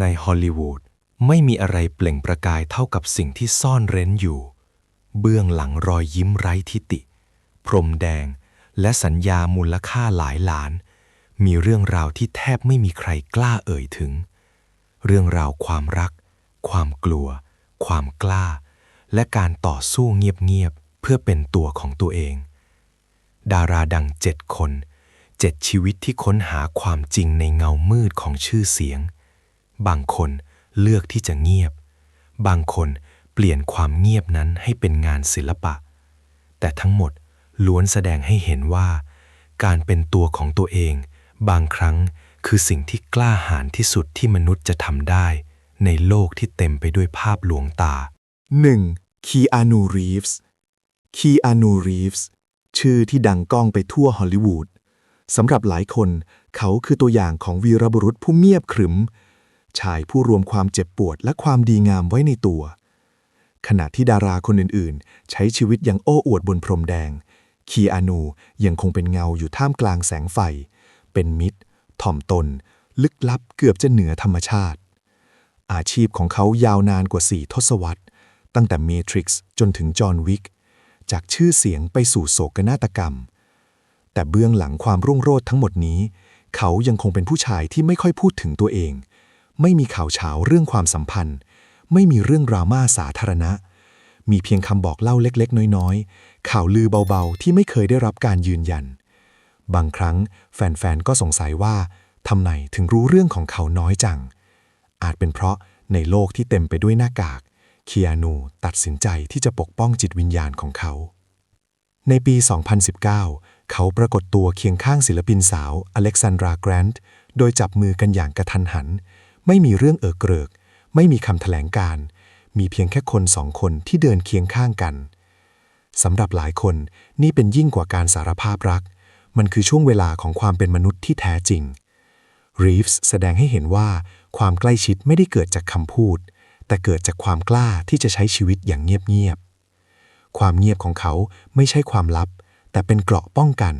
ในฮอลลีวูดไม่มีอะไรเปล่งประกายเท่ากับสิ่งที่ซ่อนเร้นอยู่ เบื้องหลังรอยยิ้มไร้ทิติ พรมแดงและสัญญามูลค่าหลายล้าน มีเรื่องราวที่แทบไม่มีใครกล้าเอ่ยถึง เรื่องราวความรัก ความกลัว ความกล้า และการต่อสู้เงียบๆเพื่อเป็นตัวของตัวเอง ดาราดังเจ็ดคนเจ็ดชีวิตที่ค้นหาความจริงในเงามืดของชื่อเสียง บางคนเลือกที่จะเงียบ บางคนเปลี่ยนความเงียบนั้นให้เป็นงานศิลปะ แต่ทั้งหมดล้วนแสดงให้เห็นว่า การเป็นตัวของตัวเอง บางครั้งคือสิ่งที่กล้าหาญที่สุดที่มนุษย์จะทำได้ ในโลกที่เต็มไปด้วยภาพลวงตา 1. คีอานูรีฟส์คีอานูรีฟส์ชื่อที่ดังก้องไปทั่วฮอลลีวูดสำหรับหลายคน เขาคือตัวอย่างของวีรบุรุษผู้เงียบขรึม ชายผู้รวมความเจ็บปวดและความดีงามไว้ในตัว ขณะที่ดาราคนอื่นๆ ใช้ชีวิตอย่างโอ้อวดบนพรมแดง คีอานูยังคงเป็นเงาอยู่ท่ามกลางแสงไฟ เป็นมิตร ถ่อมตน ลึกลับเกือบจะเหนือธรรมชาติ อาชีพของเขายาวนานกว่า4ทศวรรษ ตั้งแต่ Matrix จนถึงจอห์นวิก จากชื่อเสียงไปสู่โศกนาฏกรรม แต่เบื้องหลังความรุ่งโรจน์ทั้งหมดนี้ เขายังคงเป็นผู้ชายที่ไม่ค่อยพูดถึงตัวเอง ไม่มีข่าวเช้าเรื่องความสัมพันธ์ ไม่มีเรื่องดราม่าสาธารณะ มีเพียงคำบอกเล่าเล็กๆ น้อยๆ ข่าวลือเบาๆ ที่ไม่เคยได้รับการยืนยัน บางครั้งแฟนๆ ก็สงสัยว่าทำไมถึงรู้เรื่องของเขาน้อยจัง อาจเป็นเพราะในโลกที่เต็มไปด้วยหน้ากากคีอานูตัดสินใจที่จะปกป้องจิตวิญญาณของเขา ในปี 2019 เขาปรากฏตัวเคียงข้างศิลปินสาวอเล็กซานดราแกรนต์โดยจับมือกันอย่างกระทันหัน ไม่มีเรื่องเอิกเกริก ไม่มีคำแถลงการ มีเพียงแค่คนสองคนที่เดินเคียงข้างกันสำหรับหลายคนนี่เป็นยิ่งกว่าการสารภาพรัก มันคือช่วงเวลาของความเป็นมนุษย์ที่แท้จริงรีฟส์แสดงให้เห็นว่าความใกล้ชิดไม่ได้เกิดจากคำพูด แต่เกิดจากความกล้าที่จะใช้ชีวิตอย่างเงียบๆความเงียบของเขาไม่ใช่ความลับ แต่เป็นเกราะป้องกัน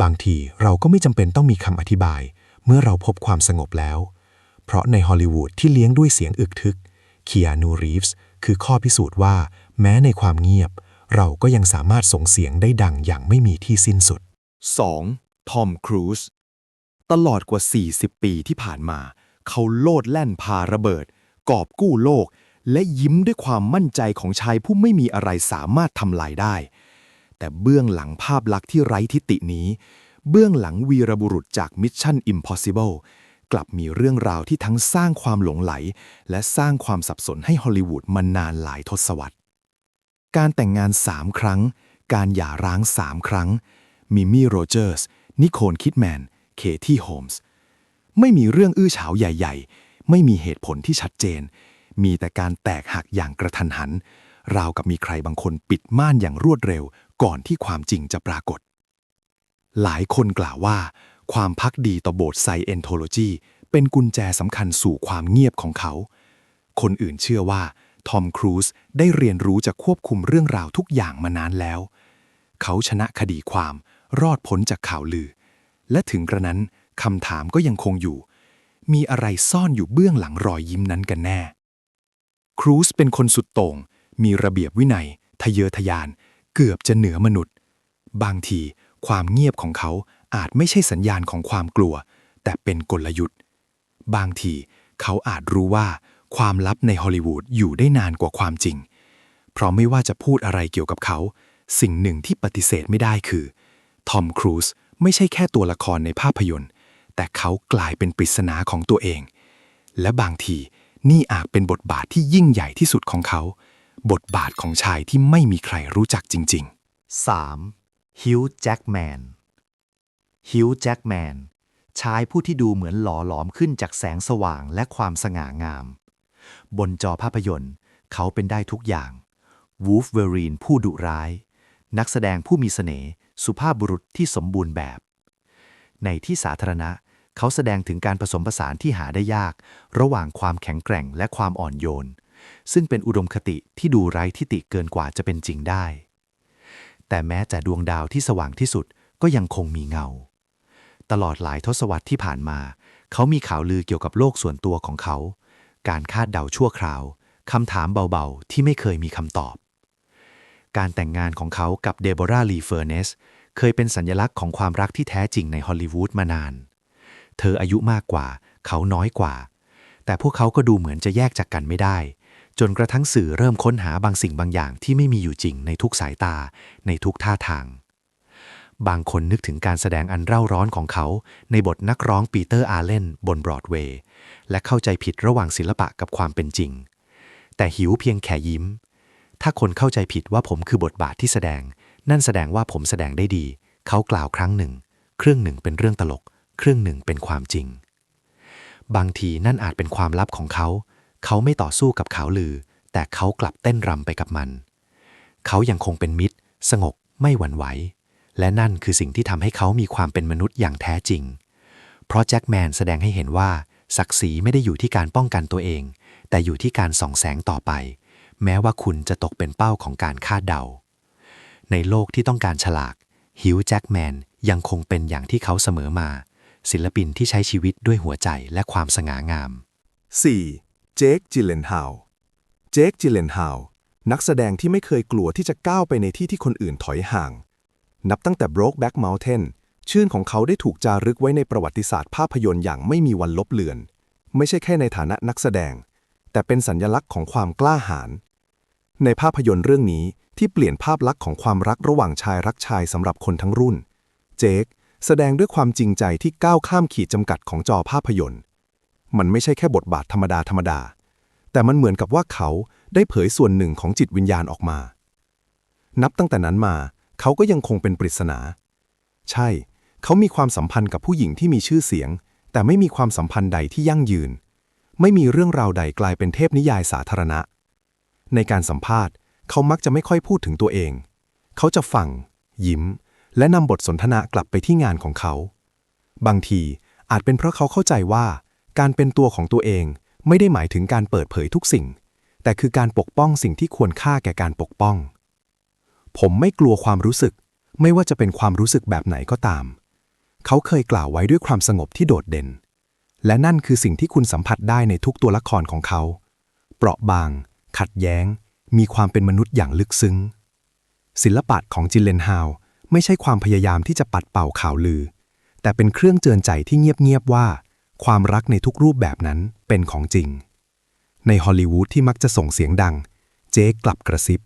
บางทีเราก็ไม่จำเป็นต้องมีคำอธิบาย เมื่อเราพบความสงบแล้ว เพราะในฮอลลีวูดที่เลี้ยงด้วยเสียงอึกทึกคีอานูรีฟส์คือข้อพิสูจน์ว่า แม้ในความเงียบ เราก็ยังสามารถส่งเสียงได้ดังอย่างไม่มีที่สิ้นสุด 2. ทอมครูซตลอดกว่า 40 ปีที่ผ่านมา เขาโลดแล่นพาระเบิด กอบกู้โลก และยิ้มด้วยความมั่นใจของชายผู้ไม่มีอะไรสามารถทำลายได้ แต่เบื้องหลังภาพลักษณ์ที่ไร้ทิตินี้ เบื้องหลังวีรบุรุษจาก Mission Impossible กลับมีเรื่องราวที่ทั้งสร้างความหลงไหล และสร้างความสับสนให้ฮอลลีวูดมานานหลายทศวรรษ การแต่งงาน3ครั้ง การหย่าร้าง3ครั้ง มิมี่โรเจอร์ส นิโคลคิดแมน เคที่โฮมส์ ไม่มีเรื่องอื้อฉาวใหญ่ ๆ ไม่มีเหตุผลที่ชัดเจน มีแต่การแตกหักอย่างกระทันหัน ราวกับมีใครบางคนปิดม่านอย่างรวดเร็ว ก่อนที่ความจริงจะปรากฏ หลายคนกล่าวว่า ความพักดีต่อโบสถ์ไซเอนโทโลจีเป็นกุญแจสำคัญสู่ความเงียบของเขา คนอื่นเชื่อว่า ทอมครูซได้เรียนรู้จะควบคุมเรื่องราวทุกอย่างมานานแล้ว เขาชนะคดีความรอดพ้นจากข่าวลือ และถึงกระนั้นคำถามก็ยังคงอยู่ มีอะไรซ่อนอยู่เบื้องหลังรอยยิ้มนั้นกันแน่ ครูซเป็นคนสุดโต่ง มีระเบียบวินัย ทะเยอทะยาน เกือบจะเหนือมนุษย์ บางทีความเงียบของเขา อาจไม่ใช่สัญญาณของความกลัว แต่เป็นกลยุทธ์ บางทีเขาอาจรู้ว่าความลับในฮอลลีวูดอยู่ได้นานกว่าความจริง เพราะไม่ว่าจะพูดอะไรเกี่ยวกับเขา สิ่งหนึ่งที่ปฏิเสธไม่ได้คือ ทอมครูซไม่ใช่แค่ตัวละครในภาพยนตร์ แต่เขากลายเป็นปริศนาของตัวเอง และบางทีนี่อาจเป็นบทบาทที่ยิ่งใหญ่ที่สุดของเขา บทบาทของชายที่ไม่มีใครรู้จักจริง ๆ 3. ฮิวจ์แจ็กแมน ฮิวจ์แจ็กแมนชายผู้ที่ดูเหมือนหล่อหลอมขึ้นจากแสงสว่างและความสง่างาม บนจอภาพยนตร์ เขาเป็นได้ทุกอย่างวูฟเวอรีนผู้ดุร้าย นักแสดงผู้มีเสน่ห์สุภาพบุรุษที่สมบูรณ์แบบ ในที่สาธารณะ เขาแสดงถึงการผสมผสานที่หาได้ยาก ระหว่างความแข็งแกร่งและความอ่อนโยน ซึ่งเป็นอุดมคติที่ดูไร้ทิฏฐิเกินกว่าจะเป็นจริงได้ แต่แม้แต่ดวงดาวที่สว่างที่สุดก็ยังคงมีเงา ตลอดหลายทศวรรษที่ผ่านมา เขามีข่าวลือเกี่ยวกับโลกส่วนตัวของเขา การคาดเดาชั่วคราวคำถามเบาๆ ที่ไม่เคยมีคำตอบ การแต่งงานของเขากับเดโบราลีเฟอร์เนสเคยเป็นสัญลักษณ์ของความรักที่แท้จริงในฮอลลีวูดมานาน เธออายุมากกว่า เขาน้อยกว่า แต่พวกเขาก็ดูเหมือนจะแยกจากกันไม่ได้ จนกระทั่งสื่อเริ่มค้นหาบางสิ่งบางอย่างที่ไม่มีอยู่จริงในทุกสายตาในทุกท่าทาง บางคนนึกถึงการแสดงอันเร่าร้อนของเขา ในบทนักร้องปีเตอร์อาร์เลนบนบรอดเวย์และเข้าใจผิดระหว่างศิลปะกับความเป็นจริง แต่หิวเพียงแค่ยิ้ม ถ้าคนเข้าใจผิดว่าผมคือบทบาทที่แสดง นั่นแสดงว่าผมแสดงได้ดี เขากล่าวครั้งหนึ่ง เครึ่องหนึ่งเป็นเรื่องตลก เครึ่องหนึ่งเป็นความจริง บางทีนั่นอาจเป็นความลับของเขา เขาไม่ต่อสู้กับข่าวลือ แต่เขากลับเต้นรำไปกับมัน เขายังคงเป็นมิตร สงบไม่หวั่นไหว และนั่นคือสิ่งที่ทำให้เขามีความเป็นมนุษย์อย่างแท้จริง เพราะแจ็คแมนแสดงให้เห็นว่า ศักดิ์ศรีไม่ได้อยู่ที่การป้องกันตัวเอง แต่อยู่ที่การส่องแสงต่อไป แม้ว่าคุณจะตกเป็นเป้าของการคาดเดา ในโลกที่ต้องการฉลากฮิวจ์แจ็คแมนยังคงเป็นอย่างที่เขาเสมอมา ศิลปินที่ใช้ชีวิตด้วยหัวใจและความสง่างาม 4. เจคจิเลนฮาวเจคจิเลนฮาวนักแสดงที่ไม่เคยกลัวที่จะก้าวไปในที่ที่คนอื่นถอยห่าง นับตั้งแต่ Brokeback Mountain ชื่นของเขาได้ถูกจารึกไว้ในประวัติศาสตร์ภาพยนตร์อย่างไม่มีวันลบเลือน ไม่ใช่แค่ในฐานะนักแสดง แต่เป็นสัญลักษณ์ของความกล้าหาญในภาพยนตร์เรื่องนี้ที่เปลี่ยนภาพลักษณ์ของความรักระหว่างชายรักชายสำหรับคนทั้งรุ่น เจคแสดงด้วยความจริงใจที่ก้าวข้ามขีดจำกัดของจอภาพยนตร์ มันไม่ใช่แค่บทบาทธรรมดาธรรมดา แต่มันเหมือนกับว่าเขาได้เผยส่วนหนึ่งของจิตวิญญาณออกมา นับตั้งแต่นั้นมา เขาก็ยังคงเป็นปริศนา ใช่ เขามีความสัมพันธ์กับผู้หญิงที่มีชื่อเสียง แต่ไม่มีความสัมพันธ์ใดที่ยั่งยืน ไม่มีเรื่องราวใดกลายเป็นเทพนิยายสาธารณะ ในการสัมภาษณ์ เขามักจะไม่ค่อยพูดถึงตัวเอง เขาจะฟัง ยิ้ม และนำบทสนทนากลับไปที่งานของเขา บางทีอาจเป็นเพราะเขาเข้าใจว่า การเป็นตัวของตัวเองไม่ได้หมายถึงการเปิดเผยทุกสิ่ง แต่คือการปกป้องสิ่งที่ควรค่าแก่การปกป้อง ผมไม่กลัวความรู้สึก ไม่ว่าจะเป็นความรู้สึกแบบไหนก็ตาม เขาเคยกล่าวไว้ด้วยความสงบที่โดดเด่น และนั่นคือสิ่งที่คุณสัมผัสได้ในทุกตัวละครของเขา เปราะบาง ขัดแย้ง มีความเป็นมนุษย์อย่างลึกซึ้ง ศิลปะของจินเลนฮาวไม่ใช่ความพยายามที่จะปัดเป่าข่าวลือ แต่เป็นเครื่องเจือนใจที่เงียบๆว่า ความรักในทุกรูปแบบนั้นเป็นของจริง ในฮอลลีวูดที่มักจะส่งเสียงดัง เจ๊กลับกระซิบ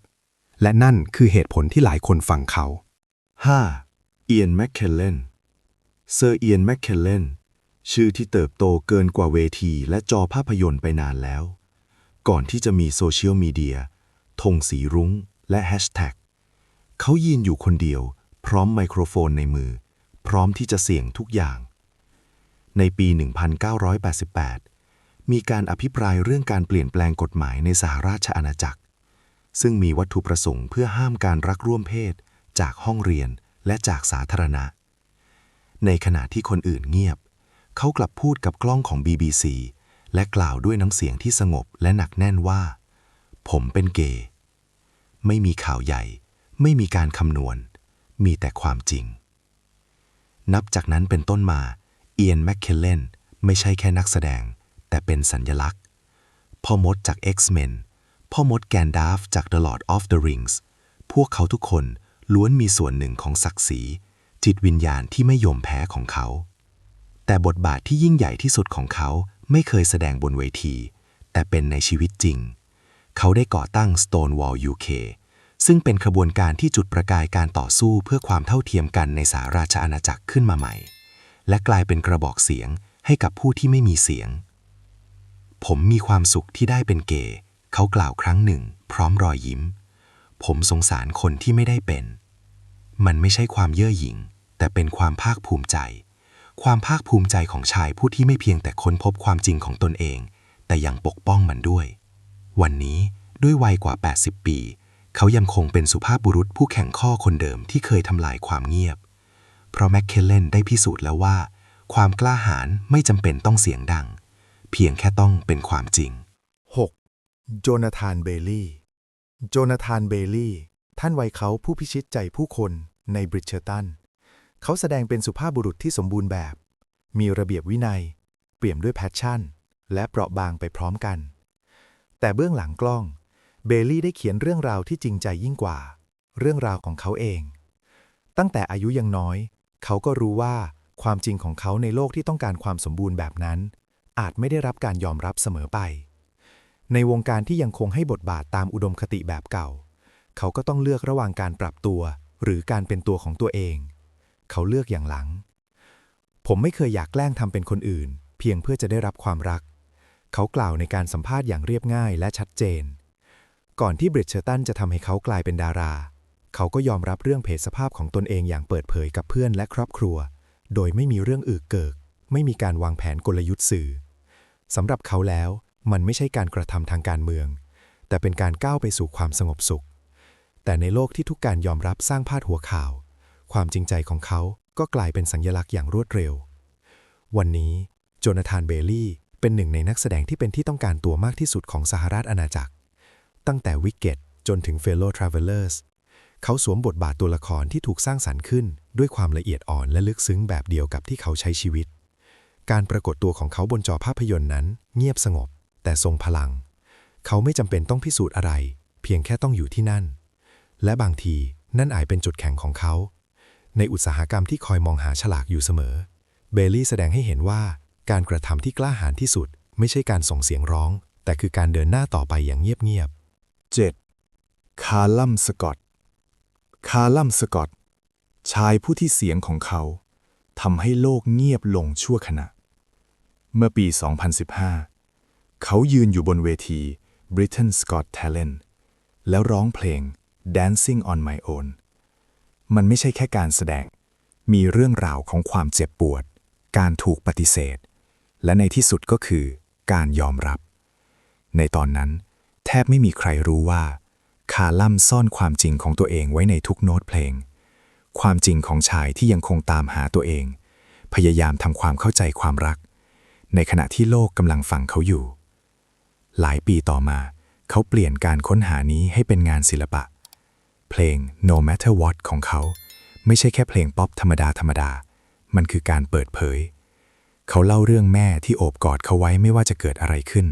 และนั่นคือเหตุผลที่หลายคนฟังเขา 5. เอียนแมคเคลเลนเซอร์เอียนแมคเคลเลนชื่อที่เติบโตเกินกว่าเวทีและจอภาพยนตร์ไปนานแล้ว ก่อนที่จะมีโซเชียลมีเดียธงสีรุ้ง และแฮชแท็กเขายืนอยู่คนเดียว พร้อมไมโครโฟนในมือ พร้อมที่จะเสี่ยงทุกอย่าง ในปี 1988 มีการอภิปรายเรื่องการเปลี่ยนแปลงกฎหมายในสหราชอาณาจักร ซึ่งมีวัตถุประสงค์เพื่อห้ามการรักร่วมเพศ จากห้องเรียนและจากสาธารณะ ในขณะที่คนอื่นเงียบ เขากลับพูดกับกล้องของ BBC และกล่าวด้วยน้ำเสียงที่สงบและหนักแน่นว่า ผมเป็นเกย์ไม่มีข่าวใหญ่ ไม่มีการคำนวณ มีแต่ความจริง นับจากนั้นเป็นต้นมา เอียนแมคเคลเลนไม่ใช่แค่นักแสดง แต่เป็นสัญญลักษณ์พ่อมดจาก X-Men พ่อมดแกนดาฟจาก The Lord of the Rings พวกเขาทุกคนล้วนมีส่วนหนึ่งของศักดิ์ศรี จิตวิญญาณที่ไม่ยอมแพ้ของเขา แต่บทบาทที่ยิ่งใหญ่ที่สุดของเขาไม่เคยแสดงบนเวที แต่เป็นในชีวิตจริง เขาได้ก่อตั้ง Stonewall UK ซึ่งเป็นขบวนการที่จุดประกายการต่อสู้เพื่อความเท่าเทียมกันในสาราชอาณาจักรขึ้นมาใหม่ และกลายเป็นกระบอกเสียงให้กับผู้ที่ไม่มีเสียง ผมมีความสุขที่ได้เป็นเกย์ เขากล่าวครั้งหนึ่ง พร้อมรอยยิ้ม ผมสงสารคนที่ไม่ได้เป็น มันไม่ใช่ความเย่อหยิ่ง แต่เป็นความภาคภูมิใจ ความภาคภูมิใจของชายผู้ที่ไม่เพียงแต่ค้นพบความจริงของตนเอง แต่ยังปกป้องมันด้วย วันนี้ด้วยวัยกว่า 80 ปี เขายังคงเป็นสุภาพบุรุษผู้แข่งข้อคนเดิมที่เคยทำลายความเงียบ เพราะแมคเคลเลนได้พิสูจน์แล้วว่า ความกล้าหาญไม่จำเป็นต้องเสียงดัง เพียงแค่ต้องเป็นความจริง 6. โจนาธานเบลลี่ โจนาธานเบลลี่ ท่านวัยเขาผู้พิชิตใจผู้คนในบริดเชอร์ตัน เขาแสดงเป็นสุภาพบุรุษที่สมบูรณ์แบบ มีระเบียบวินัย เปี่ยมด้วยแพชชั่น และเปราะบางไปพร้อมกัน แต่เบื้องหลังกล้อง เบลลี่ได้เขียนเรื่องราวที่จริงใจยิ่งกว่า เรื่องราวของเขาเอง ตั้งแต่อายุยังน้อย เขาก็รู้ว่าความจริงของเขาในโลกที่ต้องการความสมบูรณ์แบบนั้น อาจไม่ได้รับการยอมรับเสมอไป ในวงการที่ยังคงให้บทบาทตามอุดมคติแบบเก่า เขาก็ต้องเลือกระหว่างการปรับตัว หรือการเป็นตัวของตัวเอง เขาเลือกอย่างหลัง ผมไม่เคยอยากแกล้งทำเป็นคนอื่น เพียงเพื่อจะได้รับความรัก เขากล่าวในการสัมภาษณ์อย่างเรียบง่ายและชัดเจน ก่อนที่บริดเชอร์ตันจะทำให้เขากลายเป็นดารา เขาก็ยอมรับเรื่องเพศสภาพของตนเองอย่างเปิดเผยกับเพื่อนและครอบครัว โดยไม่มีเรื่องอึกเกิก ไม่มีการวางแผนกลยุทธ์สื่อสำหรับเขาแล้ว มันไม่ใช่การกระทำทางการเมือง แต่เป็นการก้าวไปสู่ความสงบสุข แต่ในโลกที่ทุกการยอมรับสร้างพาดหัวข่าว ความจริงใจของเขาก็กลายเป็นสัญลักษณ์อย่างรวดเร็ว วันนี้โจนาธานเบลลี่เป็นหนึ่งในนักแสดงที่เป็นที่ต้องการตัวมากที่สุดของสหราชอาณาจักร ตั้งแต่วิกเก็ตจนถึง Fellow Travelers เขาสวมบทบาทตัวละครที่ถูกสร้างสรรค์ขึ้น ด้วยความละเอียดอ่อนและลึกซึ้งแบบเดียวกับที่เขาใช้ชีวิต การปรากฏตัวของเขาบนจอภาพยนตร์นั้นเงียบสงบ แต่ทรงพลัง เขาไม่จำเป็นต้องพิสูจน์อะไร เพียงแค่ต้องอยู่ที่นั่น และบางทีนั่นอาจเป็นจุดแข็งของเขา ในอุตสาหกรรมที่คอยมองหาฉลากอยู่เสมอ เบลลี่แสดงให้เห็นว่าการกระทำที่กล้าหาญที่สุด ไม่ใช่การส่งเสียงร้อง แต่คือการเดินหน้าต่อไปอย่างเงียบๆ 7. คาร์ลัมสกอตคาร์ลัมสกอตชายผู้ที่เสียงของเขาทำให้โลกเงียบลงชั่วขณะ เมื่อปี 2015 เขายืนอยู่บนเวที Britain's Got Talent แล้วร้องเพลง Dancing on My Own มันไม่ใช่แค่การแสดง มีเรื่องราวของความเจ็บปวด การถูกปฏิเสธ และในที่สุดก็คือการยอมรับ ในตอนนั้น แทบไม่มีใครรู้ว่า คาลัมซ่อนความจริงของตัวเองไว้ในทุกโน้ตเพลง ความจริงของชายที่ยังคงตามหาตัวเอง พยายามทำความเข้าใจความรัก ในขณะที่โลกกำลังฟังเขาอยู่ หลายปีต่อมา เขาเปลี่ยนการค้นหานี้ให้เป็นงานศิลปะ เพลง No Matter What ของเขา ไม่ใช่แค่เพลงป๊อปธรรมดาธรรมดา มันคือการเปิดเผย เขาเล่าเรื่องแม่ที่โอบกอดเขาไว้ไม่ว่าจะเกิดอะไรขึ้น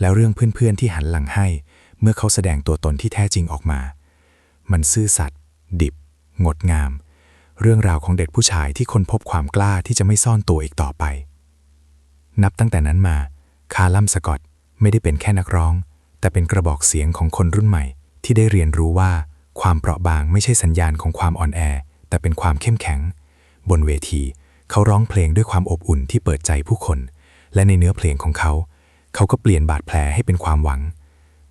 แล้วเรื่องเพื่อนๆที่หันหลังให้ เมื่อเขาแสดงตัวตนที่แท้จริงออกมา มันซื่อสัตย์ดิบ งดงาม เรื่องราวของเด็กผู้ชายที่ค้นพบความกล้าที่จะไม่ซ่อนตัวอีกต่อไป นับตั้งแต่นั้นมา คาร์ลัมสกอต ไม่ได้เป็นแค่นักร้อง แต่เป็นกระบอกเสียงของคนรุ่นใหม่ ที่ได้เรียนรู้ว่า ความเปราะบางไม่ใช่สัญญาณของความอ่อนแอ แต่เป็นความเข้มแข็ง บนเวที เขาร้องเพลงด้วยความอบอุ่นที่เปิดใจผู้คน และในเนื้อเพลงของเขา เขาก็เปลี่ยนบาดแผลให้เป็นความหวัง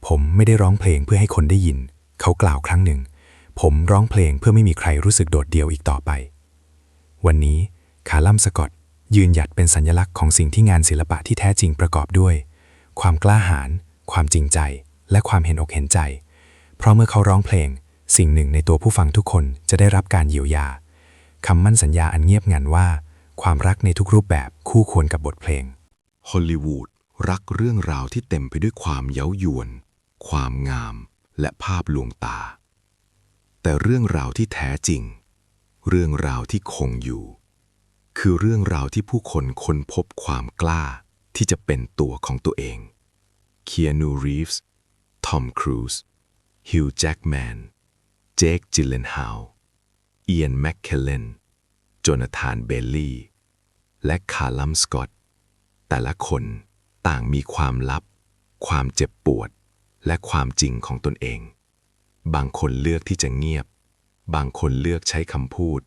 ผมไม่ได้ร้องเพลงเพื่อให้คนได้ยิน เขากล่าวครั้งหนึ่ง ผมร้องเพลงเพื่อไม่มีใครรู้สึกโดดเดี่ยวอีกต่อไป วันนี้คาลัมสกอตยืนหยัดเป็นสัญลักษณ์ของสิ่งที่งานศิลปะที่แท้จริงประกอบด้วย ความกล้าหาญความจริงใจ และความเห็นอกเห็นใจ เพราะเมื่อเขาร้องเพลง สิ่งหนึ่งในตัวผู้ฟังทุกคนจะได้รับการเยียวยาคำมั่นสัญญาอันเงียบงันว่า ความรักในทุกรูปแบบคู่ควรกับบทเพลงฮอลลีวูดรักเรื่องราวที่เต็มไปด้วยความเย้ายวน ความงาม และภาพลวงตา แต่เรื่องราวที่แท้จริง เรื่องราวที่คงอยู่ คือเรื่องราวที่ผู้คนค้นพบความกล้า ที่จะเป็นตัวของตัวเองเคียนูรีฟส์ทอมครูซฮิวจ์แจ็กแมนเจคจิลเลนฮาวเอียนแมคเคลเลนโจนาธานเบลลี่ และคาร์ลัมสกอตแต่ละคนต่างมีความลับ ความเจ็บปวด และความจริงของตนเอง บางคนเลือกที่จะเงียบ บางคนเลือกใช้คำพูด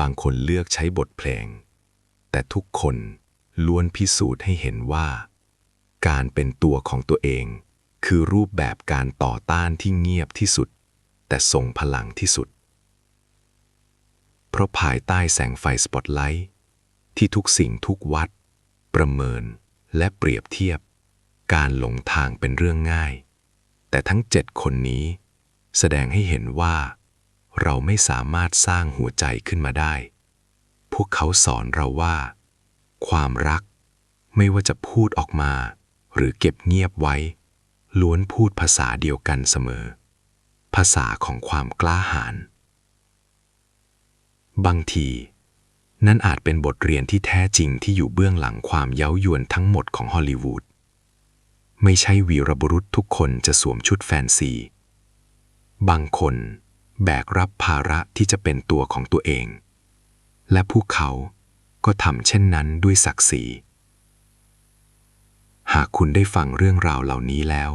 บางคนเลือกใช้บทเพลง แต่ทุกคน ล้วนพิสูจน์ให้เห็นว่า การเป็นตัวของตัวเอง คือรูปแบบการต่อต้านที่เงียบที่สุด แต่ทรงพลังที่สุด เพราะภายใต้แสงไฟสปอตไลท์ที่ทุกสิ่งทุกวัด ประเมินและเปรียบเทียบ การหลงทางเป็นเรื่องง่าย แต่ทั้งเจ็ดคนนี้ แสดงให้เห็นว่า เราไม่สามารถสร้างหัวใจขึ้นมาได้ พวกเขาสอนเราว่า ความรัก ไม่ว่าจะพูดออกมา หรือเก็บเงียบไว้ ล้วนพูดภาษาเดียวกันเสมอ ภาษาของความกล้าหาญบางที นั่นอาจเป็นบทเรียนที่แท้จริงที่อยู่เบื้องหลังความเย้ายวนทั้งหมดของฮอลลีวูดไม่ใช่วีรบุรุษทุกคนจะสวมชุดแฟนซี บางคนแบกรับภาระที่จะเป็นตัวของตัวเอง และพวกเขา ก็ทำเช่นนั้นด้วยศักดิ์ศรี หากคุณได้ฟังเรื่องราวเหล่านี้แล้ว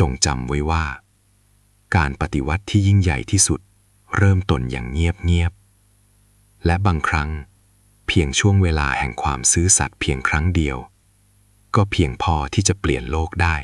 จงจำไว้ว่า การปฏิวัติที่ยิ่งใหญ่ที่สุด เริ่มต้นอย่างเงียบๆ และบางครั้ง เพียงช่วงเวลาแห่งความซื่อสัตย์เพียงครั้งเดียว ก็เพียงพอที่จะเปลี่ยนโลกได้